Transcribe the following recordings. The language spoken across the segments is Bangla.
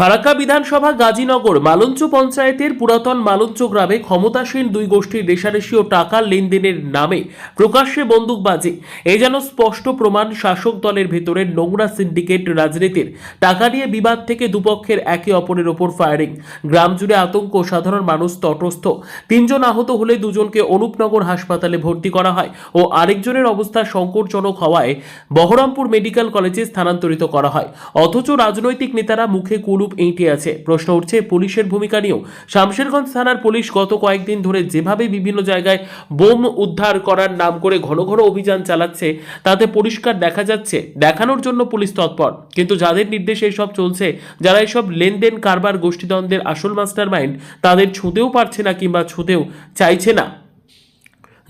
ফারাক্কা বিধানসভা গাজীনগর মালঞ্চ পঞ্চায়েতের পুরাতন মালঞ্চ গ্রামে ক্ষমতাসীন দুই গোষ্ঠীর রেশারেশি ও টাকার লেনদেনের নামে প্রকাশ্যে বন্দুকবাজি এ যেন স্পষ্ট প্রমাণ শাসক দলের ভেতরের নোংরা সিন্ডিকেট রাজনীতির। টাকা নিয়ে বিবাদ থেকে দুপক্ষের একে অপরের ওপর ফায়ারিং। গ্রাম জুড়ে আতঙ্ক, সাধারণ মানুষ তটস্থ। তিনজন আহত হলে দুজনকে অনুপনগর হাসপাতালে ভর্তি করা হয় ও আরেকজনের অবস্থা সংকটজনক হওয়ায় বহরমপুর মেডিকেল কলেজে স্থানান্তরিত করা হয়। অথচ রাজনৈতিক নেতারা মুখে কুলুপ এঁটে আছে। প্রশ্ন উঠছে, পুলিশের ভূমিকা নিয়েও। শামশেরগঞ্জ থানার পুলিশ গত কয়েকদিন ধরে যেভাবে বিভিন্ন জায়গায় বোম উদ্ধার করার নাম করে ঘন ঘন অভিযান চালাচ্ছে, তাতে পরিষ্কার দেখা যাচ্ছে, দেখানোর জন্য পুলিশ তৎপর। কিন্তু যাদের নির্দেশে এসব চলছে, যারা এসব লেনদেন কারবার গোষ্ঠীদ্বন্দ্বের আসল মাস্টার মাইন্ড তাদের ছুঁতেও পারছে না কিংবা ছুঁতেও চাইছে না।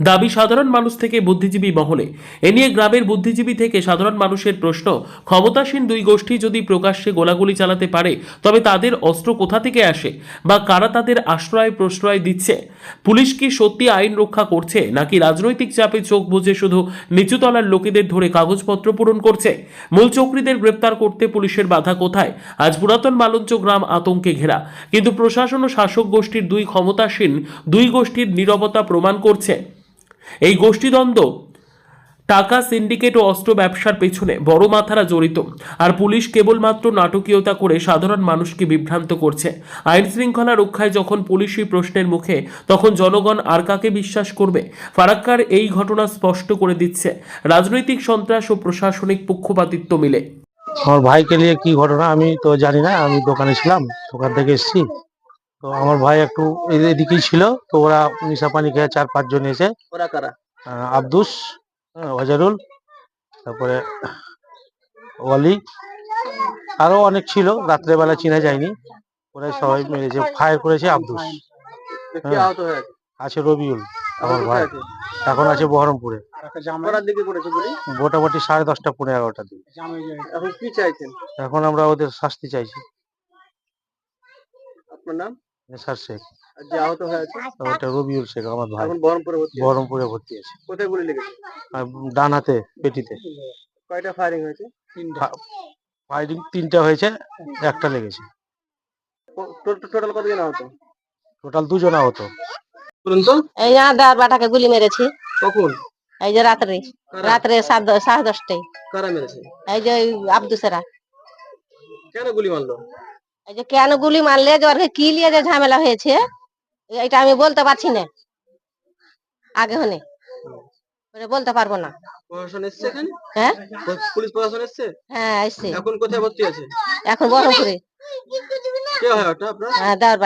দাবি, সাধারণ মানুষ থেকে বুদ্ধিজীবী মহলে। এ নিয়ে গ্রামের বুদ্ধিজীবী থেকে সাধারণ মানুষের প্রশ্ন, ক্ষমতাসীন দুই গোষ্ঠী যদি প্রকাশ্যে গোলাগুলি চালাতে পারে, তবে তাদের অস্ত্র কোথা থেকে আসে? বা কারা তাদের আশ্রয় প্রশ্রয় দিচ্ছে? পুলিশ কি সত্যি আইন রক্ষা করছে, নাকি রাজনৈতিক চাপে চোখ বুঝে শুধু নিচুতলার লোকেদের ধরে কাগজপত্র পূরণ করছে? মূল চক্রীদের গ্রেপ্তার করতে পুলিশের বাধা কোথায়? আজ পুরাতন মালঞ্চ গ্রাম আতঙ্কে ঘেরা। কিন্তু প্রশাসন ও শাসক গোষ্ঠীর দুই ক্ষমতাসীন দুই গোষ্ঠীর নীরবতা প্রমাণ করছে। এই গোষ্ঠীদ্বন্দ্ব, টাকা, সিন্ডিকেট ও অস্ত্র ব্যবসার পেছনে বড় মাথারা জড়িত। আর পুলিশ কেবলমাত্র নাটকীয়তা করে সাধারণ মানুষকে বিভ্রান্ত করছে। আইন শৃঙ্খলা রক্ষায় যখন পুলিশি প্রশ্নের মুখে, তখন জনগণ আর কাকে বিশ্বাস করবে? ফারাক্কার এই ঘটনা স্পষ্ট করে দিচ্ছে। রাজনৈতিক সন্ত্রাস ও প্রশাসনিক পক্ষপাতিত্ব মিলে। আমার ভাইকে নিয়ে কি ঘটনা আমি তো জানি না, আমি দোকানে ছিলাম, দোকান থেকে এসেছি। তো আমার ভাই একটু এদিকেই ছিল তো ওরা নিশা পানি খেয়ে চার পাঁচজন এসে ওরা কারা? আব্দুস ওয়াজারুল তারপরে ওয়ালি আরও অনেক ছিল রাত্রেবেলা চিনা যায়নি ওরা সবাই মেরেছে ফায়ার করেছে আব্দুস। হ্যাঁ। হয়ে আছে আছে রবিউল আমার ভাই। এখন আছে বহরমপুরে। বলি মোটামুটি সাড়ে দশটা পনেরো এগারোটার দিকে। এখন এখন আমরা ওদের শাস্তি চাইছি। আপনার নাম? নেশার শেখ। যে আহত হয়ে আছে ওটা রবিউল শেখ আমার ভাই। এখন বহরমপুরে ভর্তি আছে। বহরমপুরে ভর্তি আছে কোথায় গুলি লেগেছে? আর ডান হাতে পেটিতে। কয়টা ফায়ারিং হয়েছে? ফাইটিং তিনটা হয়েছে একটা লেগেছে। টোটাল কতজন আহত? টোটাল দুজন আহত। বলুন তো। এই আদার বাটাকে গুলি মেরেছি। কখন? এই যে রাত্রে। কারা? রাত্রে সাত দ- সাড়ে দশটায়। কারা মেরেছে? এই যে ওই আব্দুসেরা কেন গুলি মারলো? এই যে কেন গুলি মারলে? যে ওর কি নিয়ে যে ঝামেলা হয়েছে? এটা আমি বলতে পারছি না। আগে হনে। বলতে পারব না। প্রশাসন এসছে এখানে? হ্যাঁ? পুলিশ প্রশাসন এসছে? হ্যাঁ এসছে। এখন কোথায় ভর্তি আছে? এখন বহরমপুরে। কে হয় ওটা আপনার? হ্যাঁ দেওয়ার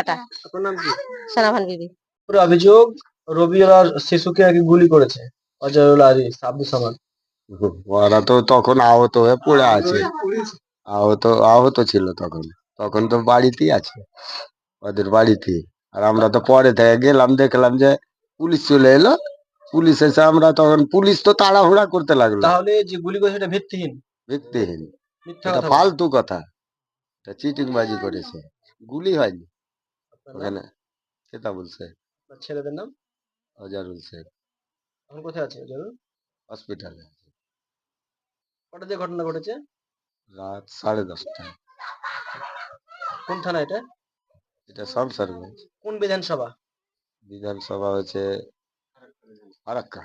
আপনার নাম কি? সোনাভান বিবি। পুরো অভিযোগ রবিউল আর শিশুকে আগে গুলি করেছে। অজয়ুল আরিস আব্দুল সামাদ। ওরা তো তখন আহত হয়ে পড়ে আছে। আহত আহত ছিল তখন। তখন তো বাড়িতেই আছে ওদের বাড়িতেই। আর আমরা তো পরে থেকে গেলাম দেখলাম যে পুলিশ চলে এলো। পুলিশ এসে আমরা তখন পুলিশ তো তাড়াহুড়া করতে লাগল। তাহলে যে গুলি করেছে এটা ভিত্তিহীন? ভিত্তিহীন। এটা ফালতু কথা। এটা চিটিং বাজি করেছে। গুলি হয়নি। ওখানে সেটা বলছে ছেলেদের নাম? অজারুল শেখ এখন কোথায় আছে অজয়ুল হসপিটালে কটা দিয়ে ঘটনা ঘটেছে? রাত সাড়ে দশটায়। কোন থানা এটা? এটা সংসারগঞ্জ কোন বিধানসভা? বিধানসভা হচ্ছে ফারাক্কা